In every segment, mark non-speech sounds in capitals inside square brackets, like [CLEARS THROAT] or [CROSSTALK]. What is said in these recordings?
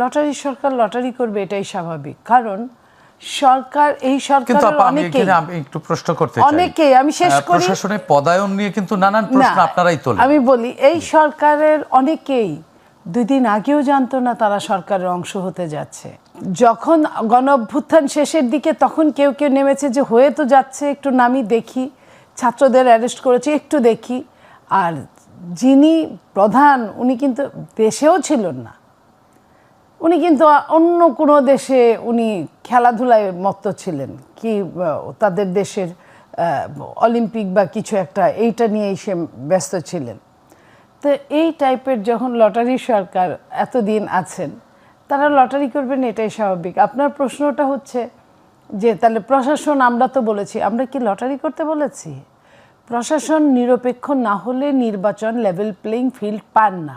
Lottery সরকার lottery করবে এটাই স্বাভাবিক। কারণ সরকার এই সরকারের একটু প্রশ্ন করতে চাই। অনেকেই, আমি শেষ করি। প্রশাসনের পদায়ন নিয়ে কিন্তু নানান প্রশ্ন আপনারাই তোলেন। আমি বলি এই সরকারের অনেকেই দুই দিন আগেও জানতো না তারা সরকারের অংশ হতে যাচ্ছে। যখন গণ অভ্যুত্থান শেষের দিকে তখন কেউ কেউ নেমেছে যে হয়ে তো যাচ্ছে একটু নামি দেখি ছাত্রদের অ্যারেস্ট করেছে একটু দেখি। আর যিনি প্রধান উনি কিন্তু দেশেও ছিলেন না। উনি কিন্তু অন্য কোনো দেশে উনি খেলাধুলায় মত্ত ছিলেন। কি তাদের দেশের অলিম্পিক বা কিছু একটা, এইটা নিয়েই সে ব্যস্ত ছিলেন। তো এই টাইপের যখন লটারি সরকার এতদিন আছেন, তারা লটারি করবেন এটাই স্বাভাবিক। আপনার প্রশ্নটা হচ্ছে যে, তাহলে প্রশাসন, আমরা তো বলেছি, আমরা কি লটারি করতে বলেছি? প্রশাসন নিরপেক্ষ না হলে নির্বাচন লেভেল প্লেইং ফিল্ড পান না।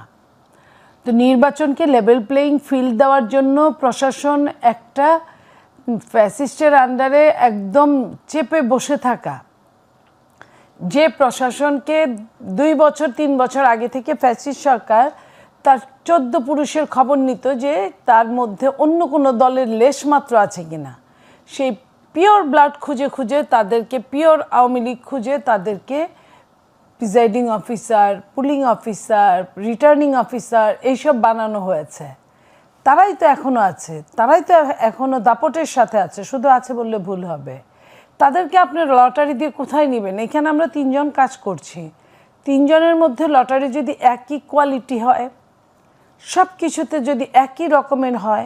তো নির্বাচনকে লেভেল প্লেইং ফিল্ড দেওয়ার জন্য প্রশাসন একটা ফ্যাসিস্টের আন্ডারে একদম চেপে বসে থাকা। যে প্রশাসনকে দুই বছর, তিন বছর আগে থেকে ফ্যাসিস্ট সরকার তার চোদ্দ পুরুষের খবর নিত যে তার মধ্যে অন্য কোনো দলের লেশ মাত্র আছে কিনা সেই পিওর ব্লাড খুঁজে খুঁজে তাদেরকে পিওর আওয়ামী লীগ খুঁজে তাদেরকে presiding officer polling officer returning officer এইসব বানানো হয়েছে। তারাই তো এখনও আছে, তারাই তো এখনও দাপটের সাথে আছে, শুধু আছে বললে ভুল হবে। তাদেরকে আপনি লটারি দিয়ে কোথায় নেবেন? এখানে আমরা তিনজন কাজ করছি। তিনজনের মধ্যে লটারি যদি একই কোয়ালিটি হয় সব কিছুতে যদি একই রকমের হয়,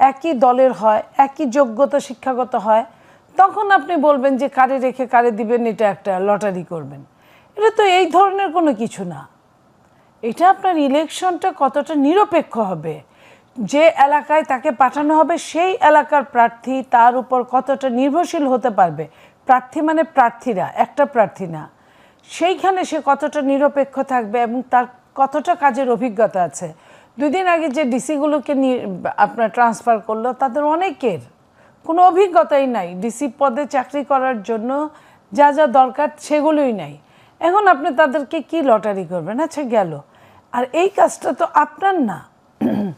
একই দলের হয়, একই যোগ্যতা শিক্ষাগত হয়, তখন আপনি বলবেন যে কারে রেখে কারে দিবেন, এটা একটা লটারি করবেন। এটা তো এই ধরনের কোনো কিছু না। এটা আপনার ইলেকশনটা কতটা নিরপেক্ষ হবে, যে এলাকায় তাকে পাঠানো হবে সেই এলাকার প্রার্থী তার উপর কতটা নির্ভরশীল হতে পারবে। প্রার্থী মানে প্রার্থীরা, একটা প্রার্থী না। সেইখানে সে কতটা নিরপেক্ষ থাকবে এবং তার কতটা কাজের অভিজ্ঞতা আছে। দুদিন আগে যে ডিসিগুলোকে আপনার ট্রান্সফার করল, তাদের অনেকের কোনো অভিজ্ঞতাই নাই। ডিসি পদে চাকরি করার জন্য যা যা দরকার সেগুলোই নাই। এখন আপনি তাদেরকে কি লটারি করবেন? আচ্ছা গেল। আর এই কাজটা তো আপনার না।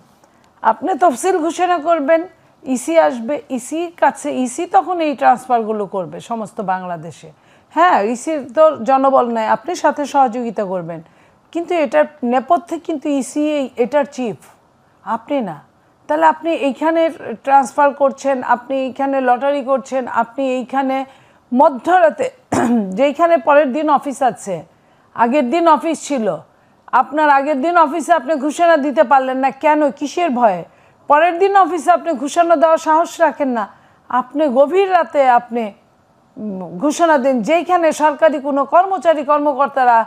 [CLEARS THROAT] আপনি তফসিল ঘোষণা করবেন ইসি আসবে ইসির কাছে ইসি তখন এই ট্রান্সফারগুলো করবে সমস্ত বাংলাদেশে। হ্যাঁ ইসির তো জনবল নাই, আপনি সাথে সহযোগিতা করবেন। কিন্তু এটার নেপথ্যে কিন্তু ইসি এটার চিফ আপনি না। তাহলে আপনি এইখানে ট্রান্সফার করছেন, আপনি এইখানে লটারি করছেন, আপনি এইখানে মধ্যরাতে যেইখানে পরের দিন অফিস আছে, আগের দিন অফিস ছিল। আপনার আগের দিন অফিসে আপনি ঘোষণা দিতে পারলেন না, কেন? কিসের ভয়ে? পরের দিন অফিসে আপনি ঘোষণা দেওয়ার সাহস রাখেন না। আপনি গভীর রাতে আপনি ঘোষণা দেন, যেইখানে সরকারি কোনো কর্মচারী, কর্মকর্তারা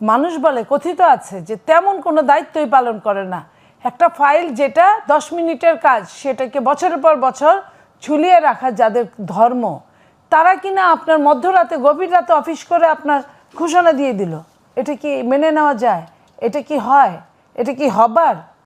মানুষ বলে, কথিত আছে যে তেমন কোনো দায়িত্বই পালন করে না। একটা ফাইল যেটা দশ মিনিটের কাজ, সেটাকে বছরের পর বছর ঝুলিয়ে রাখা যাদের ধর্ম তারা কিনা আপনার মধ্যরাতে গভীর রাতে অফিস করে আপনার ঘোষণা দিয়ে দিল। এটা কি মেনে নেওয়া যায়? এটা কি হয়? এটা কি হবার?